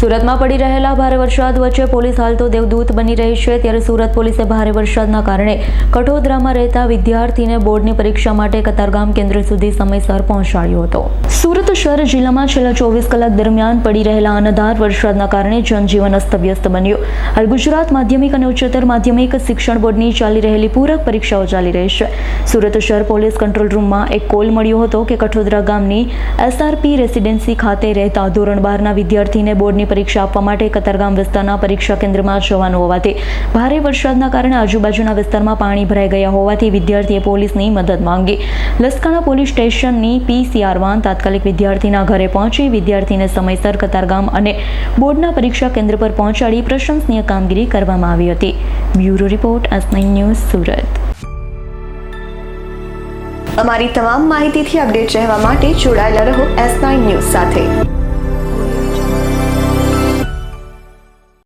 સુરતમાં પડી રહેલા ભારે વરસાદ વચ્ચે પોલીસ હાલ તો દેવદૂત બની રહી છે. ત્યારે સુરત પોલીસે ભારે વરસાદના કારણે કઠોદરામાં રહેતા વિદ્યાર્થીને બોર્ડની પરીક્ષા માટે કતારગામ કેન્દ્ર સુધી સમયસર પહોંચાડ્યો હતો. સુરત શહેર જિલ્લામાં છેલ્લા ચોવીસ કલાક દરમિયાન પડી રહેલા અનધાર વરસાદના કારણે જનજીવન અસ્તવ્યસ્ત બન્યું. હાલ ગુજરાત માધ્યમિક અને ઉચ્ચતર માધ્યમિક શિક્ષણ બોર્ડની ચાલી રહેલી પૂરક પરીક્ષાઓ ચાલી રહી છે. સુરત શહેર પોલીસ કંટ્રોલ રૂમમાં એક કોલ મળ્યો હતો કે કઠોદરા ગામની એસઆરપી રેસિડેન્સી ખાતે રહેતા ધોરણ બારના વિદ્યાર્થીને બોર્ડની પરીક્ષા આપવા માટે કતારગામ વિસ્તારના પરીક્ષા કેન્દ્રમાં જવાનું હોવાથી ભારે વરસાદના કારણે આજુબાજુના વિસ્તારમાં પાણી ભરાઈ ગયા હોવાથી વિદ્યાર્થીએ પોલીસની મદદ માંગી. લસકાણા પોલીસ સ્ટેશનની પીસીઆર વાન તાત્કાલિક વિદ્યાર્થીના ઘરે પહોંચી વિદ્યાર્થીને સમયસર કતારગામ અને બોર્ડના પરીક્ષા કેન્દ્ર પર પહોંચાડી પ્રશંસનીય કામગીરી કરવામાં આવી હતી. Bureau report, S news, Surat. અમારી તમામ માહિતીથી અપડેટ રહેવા માટે જોડાયેલા રહો એસ ન્યૂઝ સાથે.